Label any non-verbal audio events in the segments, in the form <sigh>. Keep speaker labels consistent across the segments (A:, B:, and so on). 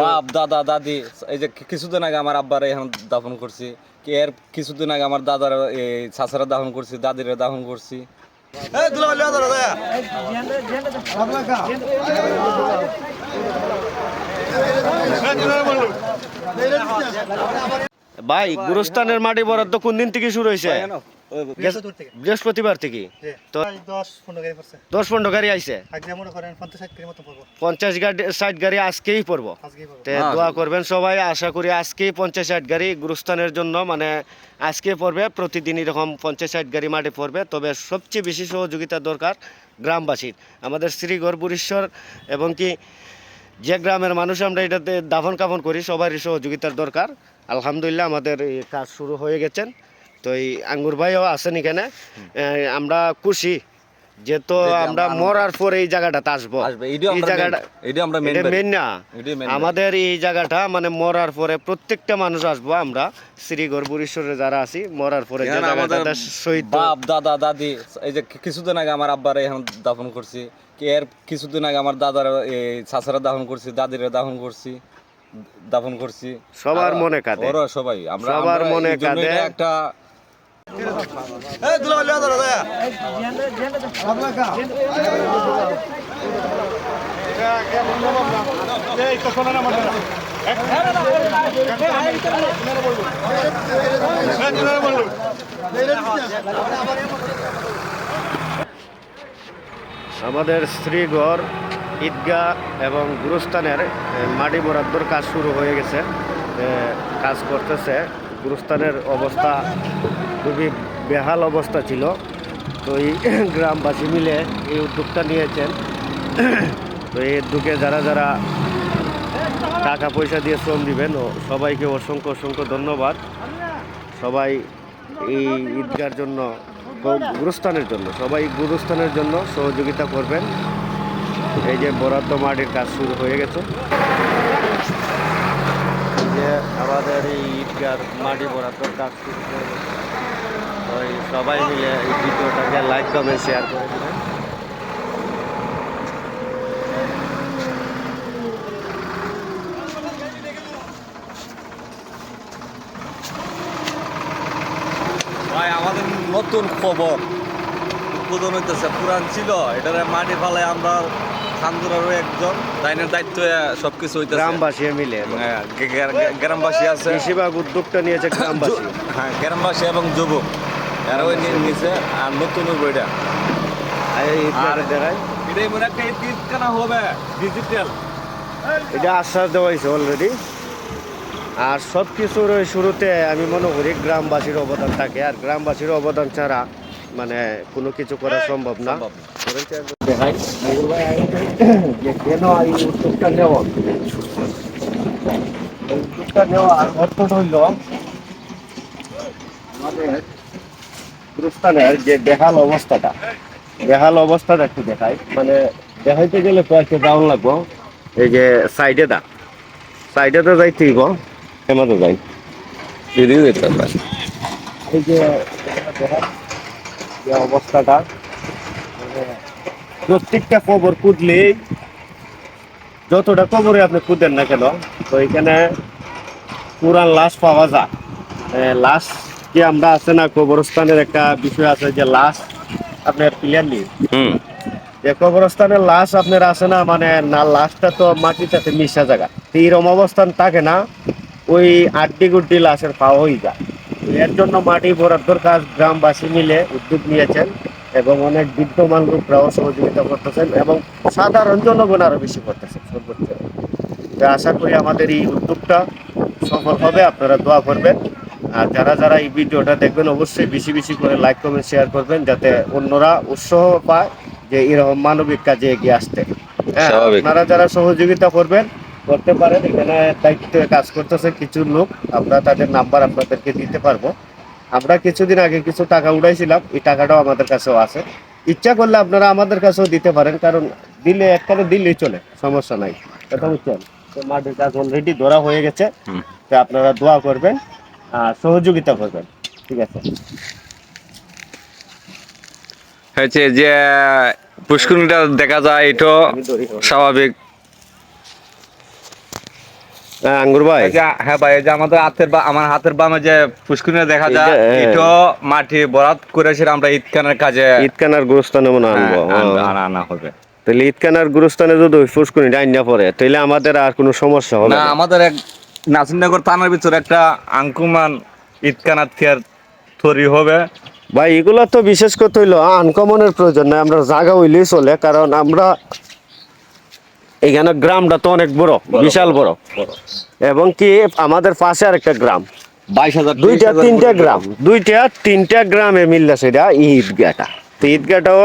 A: বাপ দাদা দাদি এই যে কিছুদিন আগে আমার আব্বারে এখন দাফন করছি। কি এর কিছুদিন আগে আমার দাদার এই চাচারা দাফন করছি দাদিরা দাফন করছি।
B: ভাই গুরুস্থানের মাটি বরাদ্দ কোন দিন থেকে শুরু হয়েছে?
C: বৃহস্পতিবার থেকে।
B: তো
C: দশ পনেরো গাড়ি করেন পঞ্চাশ
B: গাড়ি ষাট গাড়ি আজকেই পড়ব। তে দোয়া করবেন সবাই আশা করি আজকেই পঞ্চাশ ষাট গাড়ি গুরুস্থানের জন্য মানে আজকে পড়বে। প্রতিদিন এরকম পঞ্চাশ ষাট গাড়ি মাঠে পড়বে। তবে সবচেয়ে বেশি সহযোগিতা দরকার গ্রামবাসীর। আমাদের শ্রীগড় বুড়িশ্বর এবং কি যে গ্রামের মানুষ আমরা এটাতে দাফন কাফন করি সবারই সহযোগিতার দরকার। আলহামদুলিল্লাহ আমাদের কাজ শুরু হয়ে গেছেন তো এই আঙ্গুর ভাইও আছেন এখানে আমরা খুশি
A: যে
B: আমরা
A: আমরা-
B: মরার পর এই জায়গাটা আসব। এই জায়গাটা
A: মেন
B: না। আমাদের এই জায়গাটা মানে মরার পরে প্রত্যেকটা মানুষ আসব আমরা। শ্রীগড় বুড়িশ্বরে যারা আছি মরার পরে শহীদ
A: বাপ দাদা দাদি এই যে কিছুদিন আগে আমার আব্বারে এখন দাফন করছি। এর কিছুদিন আগে আমার দাদার এই চাচারা দাফন করছি দাদিরা দাফন করছি দাফন করছি।
B: সবার মনে কাঁদে।
A: সবাই। আমরা
B: সবার মনে কাঁদে।
A: একটা
B: আমাদের শ্রীগড় ঈদগাহ এবং গুরুস্থানের মাটি বরাদ্দর কাজ শুরু হয়ে গেছে। কাজ করতেছে। গুরুস্থানের অবস্থা খুবই বেহাল অবস্থা ছিল। তো এই <clears throat> গ্রামবাসী মিলে এই উদ্যোগটা নিয়েছেন। <clears throat> তো এই উদ্যোগে যারা যারা টাকা পয়সা দিয়ে শ্রম দিবেন, ও সবাইকে অসংখ্য অসংখ্য ধন্যবাদ। সবাই এই ঈদগার জন্য, গুরুস্থানের জন্য, সবাই গুরুস্থানের জন্য সহযোগিতা করবেন। এই যে বরাদ্দ মাটির কাজ শুরু হয়ে গেছে। যে আমাদের এই ঈদগার মাটি বরাদ্দর কাজ শুরু হয়ে গেছে। ওই সবাই মিলে এই ভিডিওটাকে লাইক কমেন্ট শেয়ার করে দেবেন।
A: ভাই আমাদের নতুন খবর। উদ্বোধন হইতেছে পুরান ছিল। এটারে মাটি ফালে আমরা খান্দুরারও একজন দাইনের দায়িত্ব সবকিছু হইতেছে।
B: গ্রামবাসী মিলে
A: হ্যাঁ, গ্রামবাসী আছে।
B: বেশিরভাগ উদ্যোগটা নিয়েছে <coughs> গ্রামবাসী।
A: হ্যাঁ গ্রামবাসী এবং যুবক। এরা ওই আর নতুন বইটা।
B: আর দেখায়
A: এটাই মনে একটা ঈদ ঈদ হবে ডিজিটাল
B: এটা আশ্বাস দেওয়া হয়েছে অলরেডি আর সব কিছুর ওই শুরুতে আমি মনে করি গ্রামবাসীর অবদান থাকে। আর গ্রামবাসীর অবদান ছাড়া মানে কোনো কিছু করা সম্ভব না।
A: সম্ভব
B: দেখাই। যে কেন এই উদ্যোগটা নেওয়া? এই উদ্যোগটা নেওয়ার অর্থ হইল? আমাদের গুরুস্থানের যে বেহাল অবস্থাটা বেহাল অবস্থাটা একটু দেখাই। মানে দেখাইতে গেলে কয়েকটা ডাউন লাগবো। এই যে সাইডে দা সাইডে তো যাই তুইব হেমাতে যাই।
A: হবে
B: এই যে যে অবস্থাটা মানে প্রত্যেকটা কবর কুদলেই যতটা কবরে আপনি কুদেন না কেন তো এখানে পুরান লাশ পাওয়া যায়। এ, লাশ কি আমরা আছে না কবরস্থানের একটা বিষয় আছে যে লাশ আপনার ক্লিয়ারলি
A: হুম।
B: যে কবরস্থানের লাশ আপনার আছে না মানে না লাশটা তো মাটির সাথে মিশা জায়গা। তো এইরকম অবস্থান থাকে না ওই আড্ডি গুড্ডি লাশের পাওয়া হয়ে যায়। এর জন্য মাটি বরাদ্দর কাজ গ্রামবাসী মিলে উদ্যোগ নিয়েছেন এবং অনেক বিদ্যমান লোকরাও সহযোগিতা করতেছেন এবং সাধারণ জনগণ আরও বেশি করতেছেন সর্বোচ্চ। আশা করি আমাদের এই উদ্যোগটা সফল হবে আপনারা দোয়া করবেন। আর যারা যারা এই ভিডিওটা দেখবেন অবশ্যই বেশি বেশি করে লাইক কমেন্ট শেয়ার করবেন যাতে অন্যরা উৎসাহ পায় যে এরকম মানবিক কাজে এগিয়ে আসতে। হ্যাঁ। আপনারা যারা সহযোগিতা করবেন করতে পারেন। এখানে দায়িত্বে কাজ করতেছে কিছু লোক। আমরা তাদের নাম্বার আপনাদেরকে দিতে পারব। আমরা কিছুদিন আগে কিছু টাকা উঠাইছিলাম। এই টাকাটাও আমাদের কাছেও আছে। ইচ্ছা করলে আপনারা আমাদের কাছেও দিতে পারেন। কারণ দিলে একবারে দিলেই চলে সমস্যা নাই। কথা বুঝছেন তো মাটির কাজ অলরেডি ধরা হয়ে গেছে। তো আপনারা দোয়া করবেন। সহযোগিতা করবেন। ঠিক আছে?
A: হচ্ছে যে পুষ্করিণীটা দেখা যায় এটা স্বাভাবিক।
B: হ্যাঁ, আঙ্গুর ভাই।
A: হ্যাঁ ভাই যে আমাদের হাতের বা আমার হাতের বামে যে পুষ্কুনি দেখা যায়
B: এটা।
A: মাটি বরাত করেছিল আমরা ঈদখানের কাজে
B: ঈদকানার গুরুস্থানে মনে হ্যাঁ, আনব।
A: আনা হবে।
B: তাহলে গুরুস্থানে যদি ওই ফুসকুনি না পড়ে তাহলে আমাদের আর কোনো সমস্যা হবে
A: না? আমাদের এক নাসিরনগর থানার ভিতরে একটা আঙ্কুমান থিয়ার তৈরি হবে।
B: ভাই এগুলো তো বিশেষ করতে হইল আনকমনের প্রয়োজন নাই আমরা জায়গা হইলেই চলে কারণ আমরা এখানে গ্রামটা তো অনেক বড় বিশাল বড় এবং কি আমাদের পাশে আর একটা গ্রাম।
A: বাইশ হাজার
B: দুইটা তিনটা গ্রাম দুইটা তিনটা গ্রামে মিললে সেটা ঈদগাটা। তো ঈদগাটাও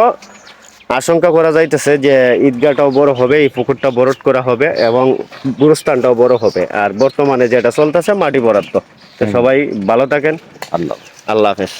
B: আশঙ্কা করা যাইতেছে যে ঈদগাহটাও বড় হবে এই পুকুরটা বরট করা হবে এবং গুরুস্থানটাও বড় হবে। আর বর্তমানে যেটা চলতেছে মাটি বরাদ্দ। তো সবাই ভালো থাকেন।
A: আল্লাহ।
B: আল্লাহ হাফেজ।